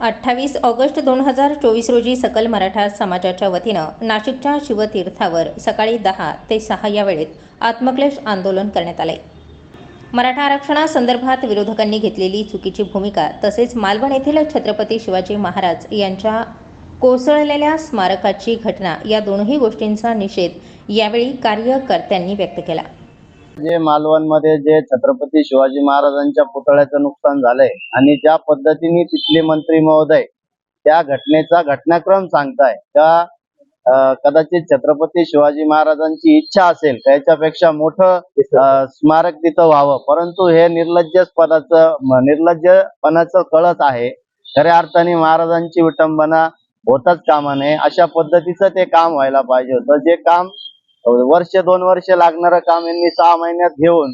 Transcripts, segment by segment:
अठ्ठावीस ऑगस्ट दोन हजार चोवीस रोजी सकल मराठा समाजाच्या वतीनं नाशिकच्या शिवतीर्थावर सकाळी दहा ते सहा या वेळेत आत्मक्लेश आंदोलन करण्यात आले मराठा आरक्षणासंदर्भात विरोधकांनी घेतलेली चुकीची भूमिका तसेच मालवण येथील छत्रपती शिवाजी महाराज यांच्या कोसळलेल्या स्मारकाची घटना या दोनही गोष्टींचा निषेध यावेळी कार्यकर्त्यांनी व्यक्त केला. जे मालवणमध्ये जे छत्रपती शिवाजी महाराजांच्या पुतळ्याचं नुकसान झालंय आणि ज्या पद्धतीने तिथले मंत्री महोदय त्या घटनेचा घटनाक्रम सांगताय त्या कदाचित छत्रपती शिवाजी महाराजांची इच्छा असेल त्याच्यापेक्षा मोठं स्मारक तिथं व्हावं. परंतु हे निर्लज्जपणाचं निर्लज्जपणाचं कळत आहे. खऱ्या अर्थाने महाराजांची विटंबना होताच कामा नये. अशा पद्धतीचं ते काम व्हायला पाहिजे होतं. जे काम वर्ष दोन वर्ष लागणारं काम यांनी सहा महिन्यात घेऊन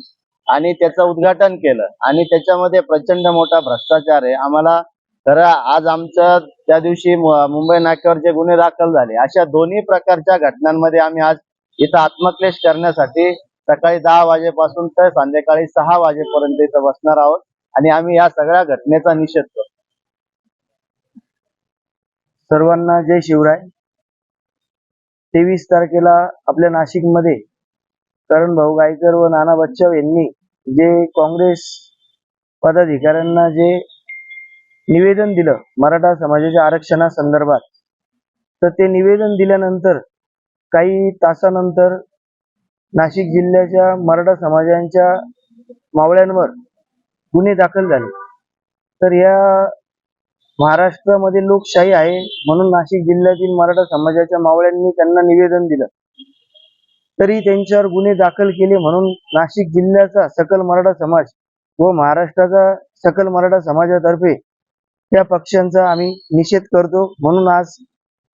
आणि त्याचं उद्घाटन केलं. आणि त्याच्यामध्ये प्रचंड मोठा भ्रष्टाचार आहे. आम्हाला खरं आज आमच्या त्या दिवशी मुंबई नाक्यावर जे गुन्हे दाखल झाले अशा दोन्ही प्रकारच्या घटनांमध्ये आम्ही आज इथं आत्मक्लेश करण्यासाठी सकाळी दहा वाजेपासून तर संध्याकाळी सहा वाजेपर्यंत इथं बसणार आहोत. आणि आम्ही या सगळ्या घटनेचा निषेध करतो. सर्वांना जय शिवराय. तेवीस तारखेला आपल्या नाशिकमध्ये करण भाऊ गायकर व नाना बच्चाव यांनी जे काँग्रेस पदाधिकाऱ्यांना जे निवेदन दिलं मराठा समाजाच्या आरक्षणासंदर्भात तर ते निवेदन दिल्यानंतर काही तासानंतर नाशिक जिल्ह्याच्या मराठा समाजांच्या मावळ्यांवर गुन्हे दाखल झाले. तर या महाराष्ट्रामध्ये लोकशाही आहे म्हणून नाशिक जिल्ह्यातील मराठा समाजाच्या मावळ्यांनी त्यांना निवेदन दिलं. तरी त्यांच्यावर गुन्हे दाखल केले म्हणून नाशिक जिल्ह्याचा सकल मराठा समाज व महाराष्ट्राचा सकल मराठा समाजातर्फे त्या पक्षांचा आम्ही निषेध करतो म्हणून आज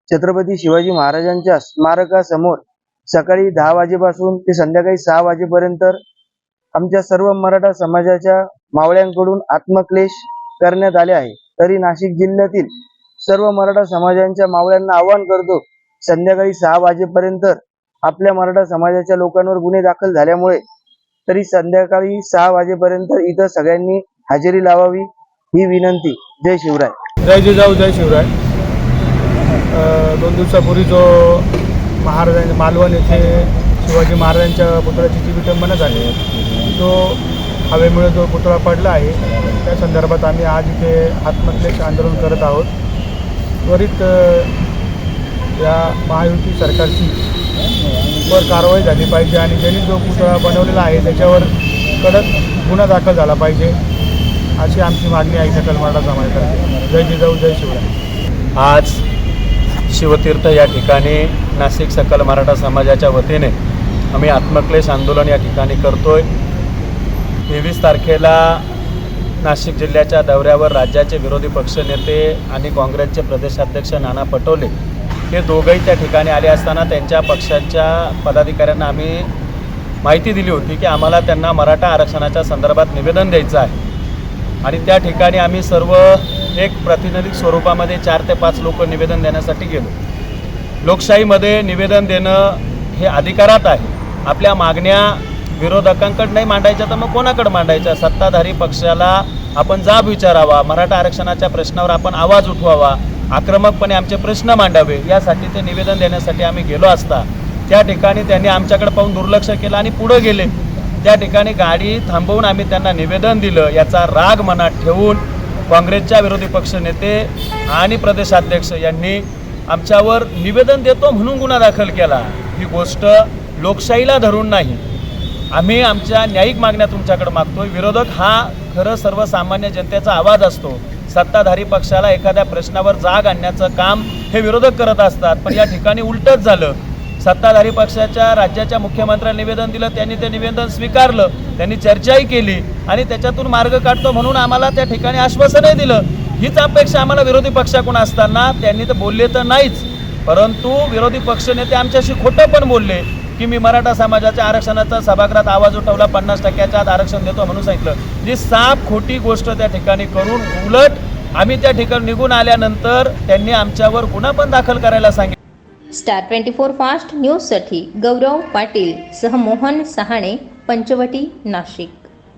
छत्रपती शिवाजी महाराजांच्या स्मारकासमोर सकाळी दहा वाजेपासून ते संध्याकाळी सहा वाजेपर्यंत आमच्या सर्व मराठा समाजाच्या मावळ्यांकडून आत्मक्लेश करण्यात आले आहे. तरी नाशिक जिल्ह्यातील सर्व मराठा समाजांच्या मावळ्यांना आवाहन करतो संध्याकाळी सहा वाजेपर्यंत आपल्या मराठा समाजाच्या लोकांवर गुन्हे दाखल झाल्यामुळे तरी संध्याकाळी सहा वाजेपर्यंत इथं सगळ्यांनी हजेरी लावावी ही विनंती. जय शिवराय. जय जिजाऊ जय शिवराय. दोन दिवसापूर्वी जो महाराजां मालवण येथे शिवाजी महाराजांच्या पुतळ्याची जी विटंबना झाली. तो हवेमुळे जो पुतळा पडला आहे त्या संदर्भात आम्ही आज इथे आत्मक्लेश आंदोलन करत आहोत. त्वरित या महायुती सरकारची वर कारवाई झाली पाहिजे आणि ज्यांनी जो पुतळा बनवलेला आहे त्याच्यावर कडक गुन्हा दाखल झाला पाहिजे अशी आमची मागणी आहे. सकल मराठा समाजातर्फे. जय जिजाऊ जय शिवराय. आज शिवतीर्थ या ठिकाणी नाशिक सकल मराठा समाजाच्या वतीने आम्ही आत्मक्लेश आंदोलन या ठिकाणी करतोय. तेवीस तारखेला नाशिक जिल्ह्याच्या दौऱ्यावर राज्याचे विरोधी पक्षनेते आणि काँग्रेसचे प्रदेशाध्यक्ष नाना पटोले हे दोघंही त्या ठिकाणी आले असताना त्यांच्या पक्षाच्या पदाधिकाऱ्यांना आम्ही माहिती दिली होती की आम्हाला त्यांना मराठा आरक्षणाच्या संदर्भात निवेदन द्यायचं आहे. आणि त्या ठिकाणी आम्ही सर्व एक प्रातिनिधिक स्वरूपामध्ये चार ते पाच लोक निवेदन देण्यासाठी गेलो. लोकशाहीमध्ये निवेदन देणं हे अधिकारात आहे. आपल्या मागण्या विरोधकांकडे नाही मांडायच्या तर मग कोणाकडे मांडायच्या सत्ताधारी पक्षाला आपण जाब विचारावा मराठा आरक्षणाच्या प्रश्नावर आपण आवाज उठवावा आक्रमकपणे आमचे प्रश्न मांडावे यासाठी ते निवेदन देण्यासाठी आम्ही गेलो असता त्या ठिकाणी त्यांनी आमच्याकडे पाहून दुर्लक्ष केलं आणि पुढं गेले. त्या ठिकाणी गाडी थांबवून आम्ही त्यांना निवेदन दिलं याचा राग मनात ठेवून काँग्रेसच्या विरोधी पक्ष नेते आणि प्रदेशाध्यक्ष यांनी आमच्यावर निवेदन देतो म्हणून गुन्हा दाखल केला. ही गोष्ट लोकशाहीला धरून नाही. आम्ही आमच्या न्यायिक मागण्या तुमच्याकडे मागतोय. विरोधक हा खरं सर्वसामान्य जनतेचा आवाज असतो. सत्ताधारी पक्षाला एखाद्या प्रश्नावर जाग आणण्याचं काम हे विरोधक करत असतात. पण या ठिकाणी उलटच झालं. सत्ताधारी पक्षाच्या राज्याच्या मुख्यमंत्र्यांना निवेदन दिलं त्यांनी ते निवेदन स्वीकारलं त्यांनी चर्चाही केली आणि त्याच्यातून मार्ग काढतो म्हणून आम्हाला त्या ठिकाणी आश्वासनही दिलं. हीच अपेक्षा आम्हाला विरोधी पक्षाकडून असताना त्यांनी तर बोलले तर नाहीच. परंतु विरोधी पक्षनेते आमच्याशी खोटं पण बोलले. की मी मराठा समाजाच्या आरक्षणाचा सभागृहात आवाज उठवला पन्नास टक्क्याच्या आत आरक्षण देतो म्हणून सांगितलं. जी साफ खोटी गोष्ट त्या ठिकाणी करून उलट आम्ही त्या ठिकाणी निघून आल्यानंतर त्यांनी आमच्यावर गुन्हा पण दाखल करायला सांगितलं. स्टार ट्वेंटी फोर फास्ट न्यूजसाठी गौरव पाटील सह मोहन सहाणे पंचवटी नाशिक.